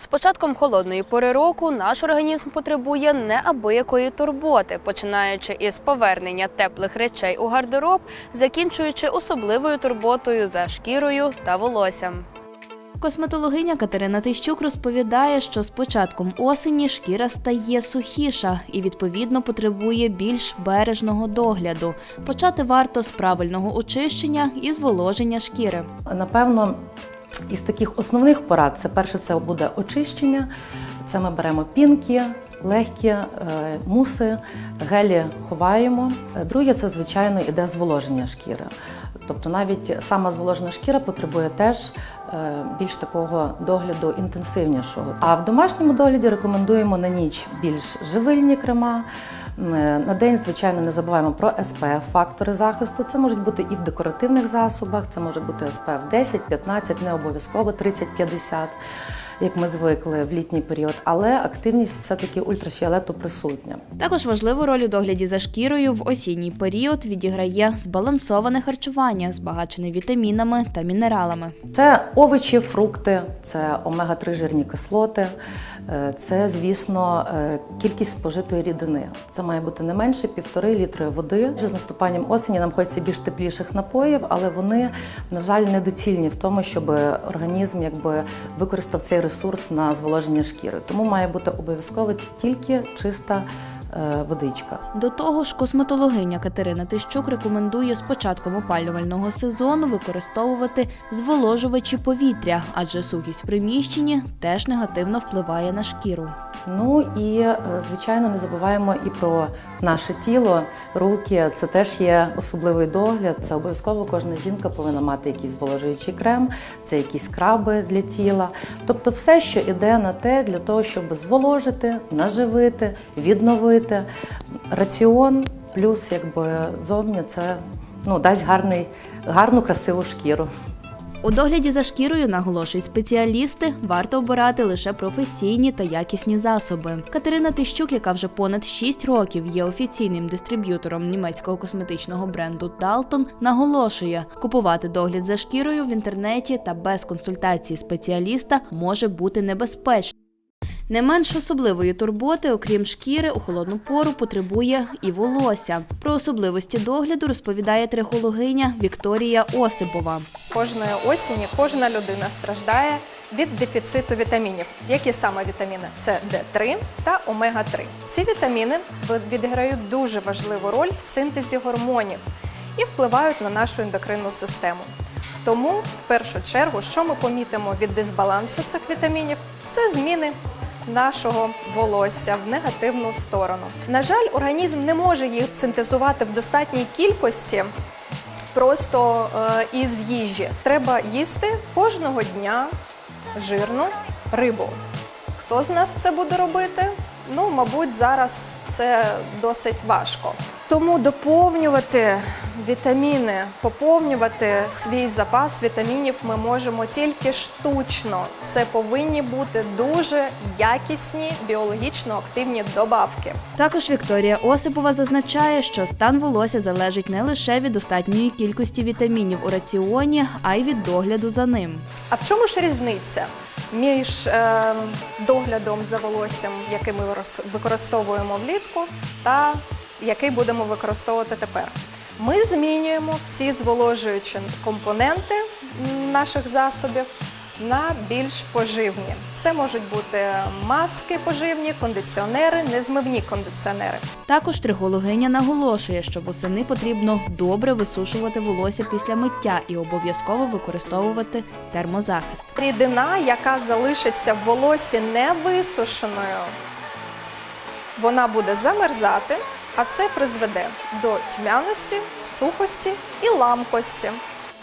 З початком холодної пори року наш організм потребує неабиякої турботи, починаючи із повернення теплих речей у гардероб, закінчуючи особливою турботою за шкірою та волоссям. Косметологиня Катерина Тищук розповідає, що з початком осені шкіра стає сухіша і відповідно потребує більш бережного догляду. Почати варто з правильного очищення і зволоження шкіри. Напевно, із таких основних порад, це перше, це буде очищення. Це ми беремо пінки, легкі е, муси, гелі ховаємо. Е, Друге, це звичайно іде зволоження шкіри. Тобто навіть сама зволожена шкіра потребує теж е, більш такого догляду інтенсивнішого. А в домашньому догляді рекомендуємо на ніч більш живильні крема. Е, На день, звичайно, не забуваємо про SPF фактори захисту. Це можуть бути і в декоративних засобах, це може бути SPF 10, 15, не обов'язково 30, 50, як ми звикли в літній період, але активність все-таки ультрафіолету присутня. Також важливу роль у догляді за шкірою в осінній період відіграє збалансоване харчування, збагачене вітамінами та мінералами. Це овочі, фрукти, це омега-3 жирні кислоти, це, звісно, е, кількість спожитої рідини. Це має бути не менше півтори літри води. Вже з наступанням осені нам хочеться більш тепліших напоїв, але вони, на жаль, недоцільні в тому, щоб організм якби використав цей ресурс на зволоження шкіри. Тому має бути обов'язково тільки чиста е, водичка. До того ж, косметологиня Катерина Тищук рекомендує з початком опалювального сезону використовувати зволожувачі повітря, адже сухість в приміщенні теж негативно впливає на шкіру. Ну і е, звичайно не забуваємо і про наше тіло, руки. Це теж є особливий догляд. Це обов'язково кожна жінка повинна мати якийсь зволожуючий крем, це якісь скраби для тіла. Тобто, все, що йде на те, для того, щоб зволожити, наживити, відновити. Раціон плюс якби зовні це ну дасть гарний, гарну красиву шкіру. У догляді за шкірою наголошують спеціалісти, варто обирати лише професійні та якісні засоби. Катерина Тищук, яка вже понад 6 років є офіційним дистриб'ютором німецького косметичного бренду Dalton, наголошує, купувати догляд за шкірою в інтернеті та без консультації спеціаліста може бути небезпечно. Не менш особливої турботи, окрім шкіри, у холодну пору потребує і волосся. Про особливості догляду розповідає трихологиня Вікторія Осипова. Кожної осені кожна людина страждає від дефіциту вітамінів. Які саме вітаміни? Це Д3 та омега-3. Ці вітаміни відіграють дуже важливу роль в синтезі гормонів і впливають на нашу ендокринну систему. Тому, в першу чергу, що ми помітимо від дисбалансу цих вітамінів, це зміни нашого волосся в негативну сторону. На жаль, організм не може їх синтезувати в достатній кількості просто е, із їжі. Треба їсти кожного дня жирну рибу. Хто з нас це буде робити? Ну, мабуть, зараз це досить важко. Тому доповнювати вітаміни, поповнювати свій запас вітамінів ми можемо тільки штучно. Це повинні бути дуже якісні біологічно активні добавки. Також Вікторія Осипова зазначає, що стан волосся залежить не лише від достатньої кількості вітамінів у раціоні, а й від догляду за ним. А в чому ж різниця між е, доглядом за волоссям, який ми використовуємо влітку, та який будемо використовувати тепер? Ми змінюємо всі зволожуючі компоненти наших засобів на більш поживні. Це можуть бути маски поживні, кондиціонери, незмивні кондиціонери. Також трихологиня наголошує, що восени потрібно добре висушувати волосся після миття і обов'язково використовувати термозахист. Рідина, яка залишиться в волосі невисушеною, вона буде замерзати, а це призведе до тьмяності, сухості і ламкості.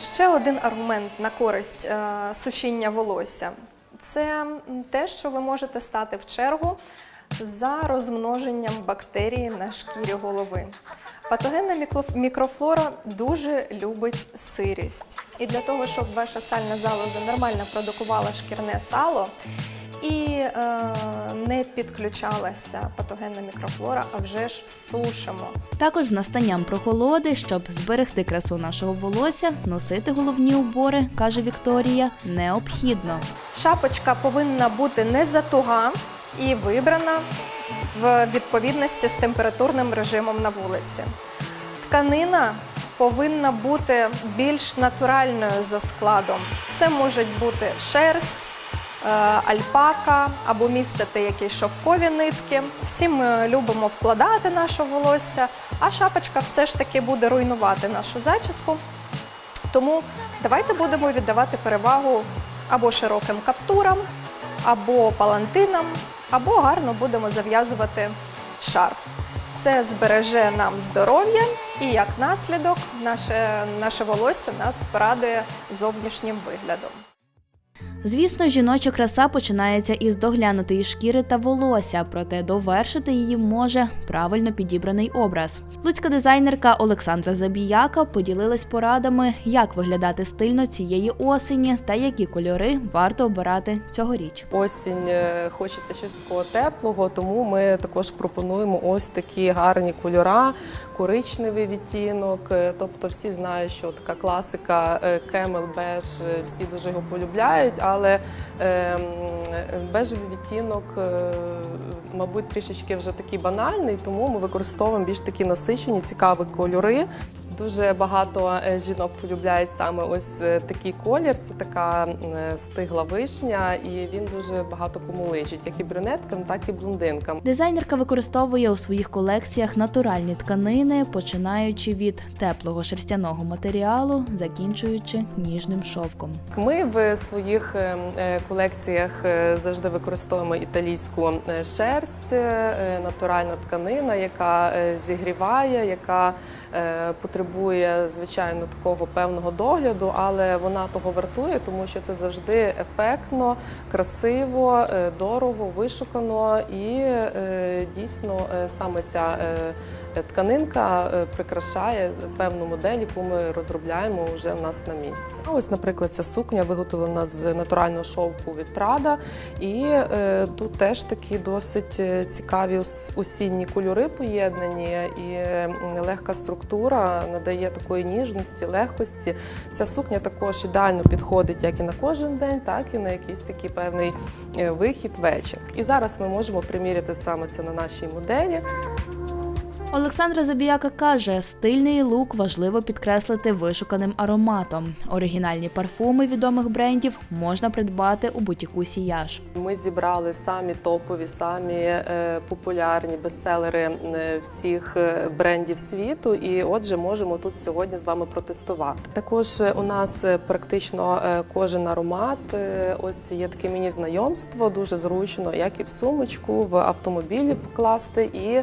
Ще один аргумент на користь е, сушіння волосся це те, що ви можете стати в чергу за розмноженням бактерій на шкірі голови. Патогенна мікрофлора дуже любить сирість. І для того, щоб ваша сальна залоза нормально продукувала шкірне сало і е, не підключалася патогенна мікрофлора, а вже ж сушимо. Також з настанням прохолоди, щоб зберегти красу нашого волосся, носити головні убори, каже Вікторія, необхідно. Шапочка повинна бути не затуга і вибрана в відповідності з температурним режимом на вулиці. Тканина повинна бути більш натуральною за складом. Це можуть бути шерсть, альпака або містити якісь шовкові нитки. Всі ми любимо вкладати наше волосся, а шапочка все ж таки буде руйнувати нашу зачіску. Тому давайте будемо віддавати перевагу або широким каптурам, або палантинам, або гарно будемо зав'язувати шарф. Це збереже нам здоров'я і як наслідок наше, наше волосся нас порадує зовнішнім виглядом. Звісно, жіноча краса починається із доглянутої шкіри та волосся, проте довершити її може правильно підібраний образ. Луцька дизайнерка Олександра Забіяка поділилась порадами, як виглядати стильно цієї осені та які кольори варто обирати цьогоріч. Осінь е, хочеться щось такого теплого, тому ми також пропонуємо ось такі гарні кольора, коричневий відтінок. Е, Тобто всі знають, що така класика е, кемел беж, всі дуже його полюбляють, ем, бежевий відтінок, е, мабуть, трішечки вже такий банальний, тому ми використовуємо більш такі насичені, цікаві кольори. Дуже багато е, жінок полюбляють саме ось е, такий колір. Це така е, стигла вишня, і він дуже багато кому личить, як і брюнеткам, так і блондинкам. Дизайнерка використовує у своїх колекціях натуральні тканини, починаючи від теплого шерстяного матеріалу, закінчуючи ніжним шовком. Ми в своїх колекціях завжди використовуємо італійську шерсть, натуральна тканина, яка зігріває, яка потребує звичайно такого певного догляду, але вона того вартує, тому що це завжди ефектно, красиво, е, дорого, вишукано і е, дійсно е, саме ця. е, Тканинка е, прикрашає певну модель, яку ми розробляємо вже в нас на місці. Ось, наприклад, ця сукня виготовлена з натурального шовку від Прада, і е, тут теж такі досить е, цікаві осінні кольори поєднані, і е, легка структура надає такої ніжності, легкості. Ця сукня також ідеально підходить як і на кожен день, так і на якийсь такий певний е, вихід вечір. І зараз ми можемо приміряти саме це на нашій моделі. Олександра Забіяка каже, стильний лук важливо підкреслити вишуканим ароматом. Оригінальні парфуми відомих брендів можна придбати у бутіку Сіяж. Ми зібрали самі топові, самі е, популярні бестселери е, всіх е, брендів світу. І отже, можемо тут сьогодні з вами протестувати. Також у нас практично кожен аромат. Ось є таке міні знайомство, дуже зручно, як і в сумочку, в автомобілі покласти. І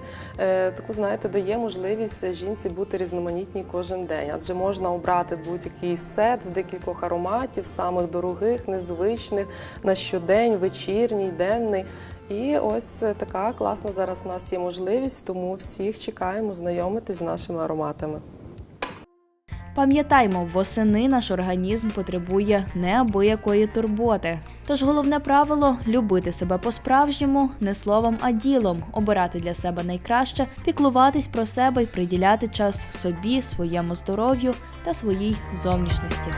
таку, знаєте, дає можливість жінці бути різноманітній кожен день. Адже можна обрати будь-який сет з декількох ароматів, самих дорогих, незвичних на щодень, вечірній, денний. І ось е, така класна зараз у нас є можливість, тому всіх чекаємо знайомитись з нашими ароматами. Пам'ятаймо, восени наш організм потребує неабиякої турботи. Тож головне правило любити себе по-справжньому, не словом, а ділом, обирати для себе найкраще, піклуватись про себе і приділяти час собі, своєму здоров'ю та своїй зовнішності.